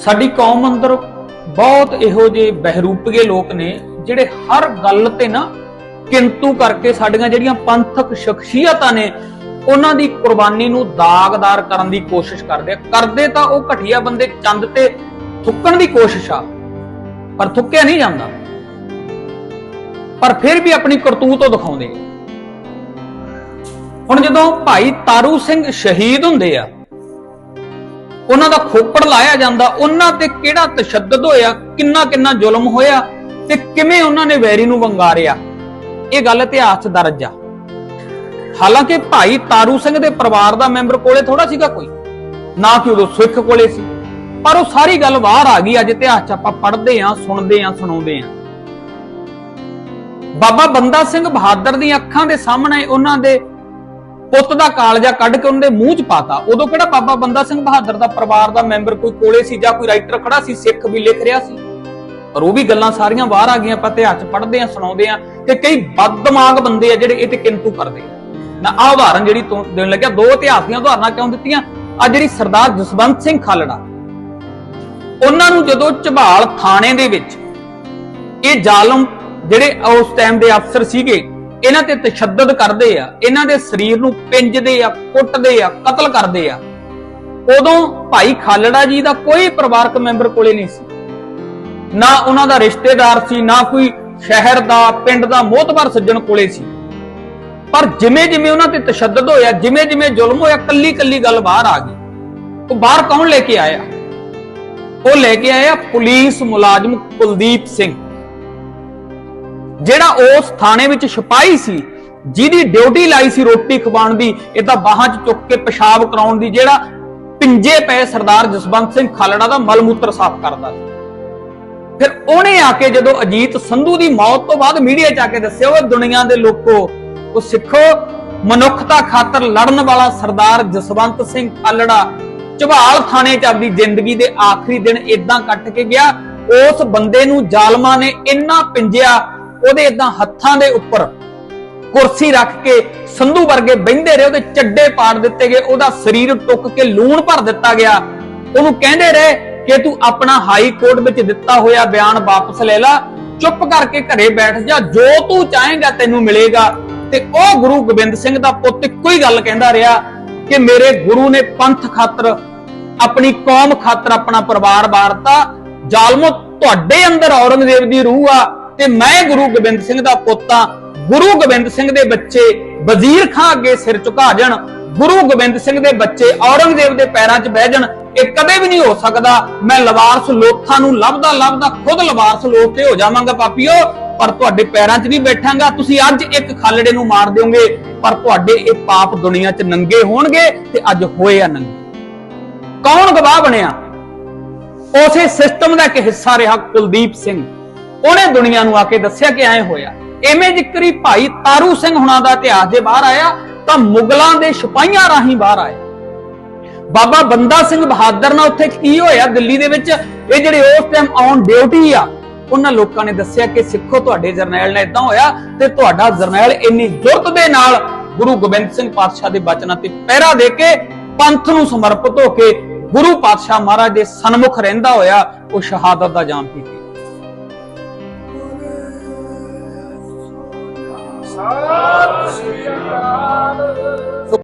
ਸਾਡੀ ਕੌਮ ਅੰਦਰ ਬਹੁਤ ਇਹੋ ਜਿਹੇ ਬਹਿਰੂਪਗੇ ਲੋਕ ਨੇ, ਜਿਹੜੇ ਹਰ ਗੱਲ ਤੇ ਨਾ ਕਿੰਤੂ ਕਰਕੇ ਸਾਡੀਆਂ ਜਿਹੜੀਆਂ ਪੰਥਕ ਸ਼ਖਸੀਅਤਾਂ ਨੇ, ਉਹਨਾਂ ਦੀ ਕੁਰਬਾਨੀ ਨੂੰ ਦਾਗਦਾਰ ਕਰਨ ਦੀ ਕੋਸ਼ਿਸ਼ ਕਰਦੇ ਆ। ਕਰਦੇ ਤਾਂ ਉਹ ਘਟੀਆ ਬੰਦੇ ਚੰਦ ਤੇ ਥੁੱਕਣ ਦੀ ਕੋਸ਼ਿਸ਼ ਆ, ਪਰ ਥੁੱਕਿਆ ਨਹੀਂ ਜਾਂਦਾ। ਪਰ ਫਿਰ ਵੀ ਆਪਣੀ ਕਰਤੂਤ ਉਹ ਦਿਖਾਉਂਦੇ ਹੁਣ ਜਦੋਂ ਭਾਈ ਤਾਰੂ ਸਿੰਘ ਸ਼ਹੀਦ ਹੁੰਦੇ ਆ ਉਹਨਾਂ ਦਾ ਖੋਪੜ ਲਾਇਆ ਜਾਂਦਾ, ਉਹਨਾਂ ਤੇ ਕਿਹੜਾ ਤਸ਼ੱਦਦ ਹੋਇਆ, ਕਿੰਨਾ ਕਿੰਨਾ ਜ਼ੁਲਮ ਹੋਇਆ ਤੇ ਕਿਵੇਂ ਉਹਨਾਂ ਨੇ ਵੈਰੀ ਨੂੰ ਵੰਗਾਰਿਆ? ਇਹ ਗੱਲ ਇਤਿਹਾਸ 'ਚ ਦਰਜ ਆ। ਹਾਲਾਂਕਿ ਭਾਈ ਤਾਰੂ ਸਿੰਘ ਦੇ ਪਰਿਵਾਰ ਦਾ ਮੈਂਬਰ ਕੋਲੇ ਥੋੜਾ ਸੀਗਾ ਕੋਈ, ਨਾ ਕਿ ਉਦੋਂ ਸਿੱਖ ਕੋਲੇ ਸੀ, ਪਰ ਉਹ ਸਾਰੀ ਗੱਲ ਬਾਹਰ ਆ ਗਈ, ਅੱਜ ਇਤਿਹਾਸ 'ਚ ਆਪਾਂ ਪੜ੍ਹਦੇ ਆਂ, ਸੁਣਦੇ ਆਂ, ਸੁਣਾਉਂਦੇ ਆਂ। ਬਾਬਾ ਬੰਦਾ ਸਿੰਘ ਬਹਾਦਰ ਦੀਆਂ ਅੱਖਾਂ ਦੇ ਸਾਹਮਣੇ ਉਹਨਾਂ ਦੇ ਪੁੱਤ ਦਾ ਕਾਲਜਾ ਕੱਢ ਕੇ ਉਹਨਾਂ ਦੇ ਮੂੰਹ 'ਚ ਪਾਤਾ। ਉਦੋਂ ਕਿਹੜਾ ਬਾਬਾ ਬੰਦਾ ਸਿੰਘ ਬਹਾਦਰ ਦਾ ਪਰਿਵਾਰ ਦਾ ਮੈਂਬਰ ਕੋਈ ਕੋਲੇ ਸੀ ਜਾਂ ਕੋਈ ਰਾਈਟਰ ਖੜਾ ਸੀ, ਸਿੱਖ ਵੀ ਲਿਖ ਰਿਹਾ ਸੀ? ਪਰ ਉਹ ਵੀ ਗੱਲਾਂ ਸਾਰੀਆਂ ਬਾਹਰ ਆ ਗਈਆਂ, ਆਪਾਂ ਇਤਿਹਾਸ 'ਚ ਪੜ੍ਹਦੇ ਸੁਣਾਉਂਦੇ ਆਂ ਕਿ ਕਈ ਬਦਦਮਾਗ ਬੰਦੇ ਆ ਜਿਹੜੇ ਇਹ ਤੇ ਕਿੰਤੂ ਕਰਦੇ ਆ। ਨਾ, ਆਹ ਉਦਾਹਰਨ ਜਿਹੜੀ ਤੋਂ ਦੇਣ ਲੱਗਿਆ, ਦੋ ਇਤਿਹਾਸ ਦੀਆਂ ਉਦਾਹਰਨਾਂ ਕਿਉਂ ਦਿੱਤੀਆਂ? ਆ ਜਿਹੜੀ ਸਰਦਾਰ ਜਸਵੰਤ ਸਿੰਘ ਖਾਲੜਾ। ਉਹਨਾਂ ਨੂੰ ਜਦੋਂ ਝਬਾਲ ਥਾਣੇ ਦੇ ਵਿੱਚ, ਇਹ ਜ਼ਾਲਮ ਜਿਹੜੇ ਉਸ ਟਾਈਮ ਦੇ ਅਫਸਰ ਸੀਗੇ ਇਹਨਾਂ ਤੇ ਤਸ਼ੱਦਦ ਕਰਦੇ ਆ, ਇਹਨਾਂ ਦੇ ਸਰੀਰ ਨੂੰ ਪਿੰਜਦੇ ਆ, ਕੁੱਟਦੇ ਆ, ਕਤਲ ਕਰਦੇ ਆ। ਉਦੋਂ ਭਾਈ ਖਾਲੜਾ ਜੀ ਦਾ ਕੋਈ ਪਰਿਵਾਰਕ ਮੈਂਬਰ ਕੋਲੇ ਨਹੀਂ ਸੀ। ਨਾ ਉਹਨਾਂ ਦਾ ਰਿਸ਼ਤੇਦਾਰ ਸੀ, ਨਾ ਕੋਈ ਸ਼ਹਿਰ ਦਾ, ਪਿੰਡ ਦਾ ਮੋਤਬਰ ਸੱਜਣ ਕੋਲੇ ਸੀ। ਪਰ ਜਿਵੇਂ ਜਿਵੇਂ ਉਹਨਾਂ ਤੇ ਤਸ਼ੱਦਦ ਹੋਇਆ ਜਿਵੇਂ ਜਿਵੇਂ ਜ਼ੁਲਮ ਹੋਇਆ ਕੱਲੀ ਕੱਲੀ ਗੱਲ ਬਾਹਰ ਆ ਗਈ। ਉਹ ਬਾਹਰ ਕੌਣ ਲੈ ਕੇ ਆਇਆ? ਉਹ ਲੈ ਕੇ ਆਇਆ ਪੁਲਿਸ ਮੁਲਾਜ਼ਮ ਕੁਲਦੀਪ ਸਿੰਘ। ਜਿਹੜਾ ਉਸ ਥਾਣੇ ਵਿੱਚ ਸਿਪਾਹੀ ਸੀ, ਜਿਹਦੀ ਡਿਊਟੀ ਲਾਈ ਸੀ ਰੋਟੀ ਖਵਾਉਣ ਦੀ ਇਹਦਾ ਬਾਹਾਂ 'ਚ ਚੁੱਕ ਕੇ ਪਿਸ਼ਾਬ ਕਰਾਉਣ ਦੀ, ਜਿਹੜਾ ਪਿੰਜੇ ਪਏ ਸਰਦਾਰ ਜਸਵੰਤ ਸਿੰਘ ਖਾਲੜਾ ਦਾ ਮਲਮੂਤਰ ਸਾਫ਼ ਕਰਦਾ ਸੀ। ਫਿਰ ਉਹਨੇ ਆ ਕੇ ਜਦੋਂ ਅਜੀਤ ਸੰਧੂ ਦੀ ਮੌਤ ਤੋਂ ਬਾਅਦ ਮੀਡੀਆ 'ਚ ਆ ਕੇ ਦੱਸਿਆ ਉਹ ਦੁਨੀਆ ਦੇ ਲੋਕੋ, ਉਹ ਸਿੱਖੋ, ਮਨੁੱਖਤਾ ਖਾਤਰ ਲੜਨ ਵਾਲਾ ਸਰਦਾਰ ਜਸਵੰਤ ਸਿੰਘ ਖਾਲੜਾ ਝਬਾਲ ਥਾਣੇ 'ਚ ਆਪਣੀ ਜ਼ਿੰਦਗੀ ਦੇ ਆਖਰੀ ਦਿਨ ਇਦਾਂ ਕੱਟ ਕੇ ਗਿਆ। ਉਸ ਬੰਦੇ ਨੂੰ ਜ਼ਾਲਮਾਂ ਨੇ ਇੰਨਾ ਪਿੰਜਿਆ ਉਹਦੇ ਇਦਾਂ ਹੱਥਾਂ ਦੇ ਉੱਪਰ ਕੁਰਸੀ ਰੱਖ ਕੇ ਸੰਧੂ ਵਰਗੇ ਬਹਿੰਦੇ ਰਹੇ, ਉਹਦੇ ਚੱਡੇ ਪਾੜ ਦਿੱਤੇ ਗਏ, ਉਹਦਾ ਸਰੀਰ ਟੁੱਕ ਕੇ ਲੂਣ ਭਰ ਦਿੱਤਾ ਗਿਆ। ਉਹਨੂੰ ਕਹਿੰਦੇ ਰਹੇ ਕਿ ਤੂੰ ਆਪਣਾ ਹਾਈ ਕੋਰਟ ਵਿੱਚ ਦਿੱਤਾ ਹੋਇਆ ਬਿਆਨ ਵਾਪਸ ਲੈ ਲੈ, ਚੁੱਪ ਕਰਕੇ ਘਰੇ ਬੈਠ ਜਾ, ਜੋ ਤੂੰ ਚਾਹੇਗਾ ਤੈਨੂੰ ਮਿਲੇਗਾ। ਤੇ ਉਹ ਗੁਰੂ ਗੋਬਿੰਦ ਸਿੰਘ ਦਾ ਪੁੱਤ ਇੱਕੋ ਹੀ ਗੱਲ ਕਹਿੰਦਾ ਰਿਹਾ ਕਿ ਮੇਰੇ ਗੁਰੂ ਨੇ ਪੰਥ ਖਾਤਰ ਆਪਣੀ ਕੌਮ ਖਾਤਰ ਆਪਣਾ ਪਰਿਵਾਰ ਵਾਰਤਾ। ਜ਼ਾਲਮੋ, ਤੁਹਾਡੇ ਅੰਦਰ ਔਰੰਗਜ਼ੇਬ ਦੀ ਰੂਹ ਆ। ਤੇ ਮੈਂ ਗੁਰੂ ਗੋਬਿੰਦ ਸਿੰਘ ਦਾ ਪੁੱਤ ਆ ਗੁਰੂ ਗੋਬਿੰਦ ਸਿੰਘ ਦੇ ਬੱਚੇ ਵਜ਼ੀਰ ਖਾਂ ਅੱਗੇ ਸਿਰ ਝੁਕਾ ਜਾਣ, ਗੁਰੂ ਗੋਬਿੰਦ ਸਿੰਘ ਦੇ ਬੱਚੇ ਔਰੰਗਜ਼ੇਬ ਦੇ ਪੈਰਾਂ 'ਚ ਬਹਿ ਜਾਣ, ਇਹ ਕਦੇ ਵੀ ਨਹੀਂ ਹੋ ਸਕਦਾ ਮੈਂ ਲਵਾਰਸ ਲੋਥਾਂ ਨੂੰ ਲੱਭਦਾ ਲੱਭਦਾ ਖੁਦ ਲਵਾਰਸ ਲੋਥ ਤੇ ਹੋ ਜਾਵਾਂਗਾ ਪਾਪੀਓ, ਪਰ ਤੁਹਾਡੇ ਪੈਰਾਂ 'ਚ ਨਹੀਂ ਬੈਠਾਂਗਾ, ਤੁਸੀਂ ਅੱਜ ਇੱਕ ਖਾਲੜੇ ਨੂੰ ਮਾਰ ਦਿਓਗੇ, ਪਰ ਤੁਹਾਡੇ ਇਹ ਪਾਪ ਦੁਨੀਆ 'ਚ ਨੰਗੇ ਹੋਣਗੇ ਤੇ ਅੱਜ ਹੋਏ ਆ ਨੰਗੇ। ਕੌਣ ਗਵਾਹ ਬਣਿਆ? ਉਸੇ ਸਿਸਟਮ ਦਾ ਇੱਕ ਹਿੱਸਾ ਰਿਹਾ ਕੁਲਦੀਪ ਸਿੰਘ। ਉਹਨੇ ਦੁਨੀਆ ਨੂੰ ਆ ਕੇ ਦੱਸਿਆ ਕਿ ਐਂ ਹੋਇਆ। ਐਵੇਂ ਜ਼ਿਕਰੀ ਭਾਈ ਤਾਰੂ ਸਿੰਘ ਹੁਣਾਂ ਦਾ ਇਤਿਹਾਸ ਜੇ ਬਾਹਰ ਆਇਆ, ਤਾਂ ਮੁਗਲਾਂ ਦੇ ਸਿਪਾਹੀਆਂ ਰਾਹੀਂ ਬਾਹਰ ਆਇਆ। ਬਾਬਾ ਬੰਦਾ ਸਿੰਘ ਬਹਾਦਰ ਨਾਲ ਉੱਥੇ ਕੀ ਹੋਇਆ? ਦਿੱਲੀ ਦੇ ਵਿੱਚ ਇਹ ਜਿਹੜੇ ਉਸ ਟਾਈਮ ਔਨ ਡਿਊਟੀ ਆ, ਉਹਨਾਂ ਲੋਕਾਂ ਨੇ ਦੱਸਿਆ ਕਿ ਸਿੱਖੋ, ਤੁਹਾਡੇ ਜਰਨੈਲ ਨਾਲ ਇਦਾਂ ਹੋਇਆ ਤੇ ਤੁਹਾਡਾ ਜਰਨੈਲ ਇੰਨੀ ਜ਼ੁਰਤ ਦੇ ਨਾਲ ਗੁਰੂ ਗੋਬਿੰਦ ਸਿੰਘ ਪਾਤਸ਼ਾਹ ਦੇ ਬਚਨਾਂ ਤੇ ਪਹਿਰਾ ਦੇ ਕੇ ਪੰਥ ਨੂੰ ਸਮਰਪਿਤ ਹੋ ਕੇ ਗੁਰੂ ਪਾਤਸ਼ਾਹ ਮਹਾਰਾਜ ਦੇ ਸਨਮੁਖ ਰਹਿੰਦਾ ਹੋਇਆ, ਉਹ ਸ਼ਹਾਦਤ ਦਾ ਜਾਮ ਪੀ ਗਿਆ ਸਤਿ ਸ੍ਰੀ ਅਕਾਲ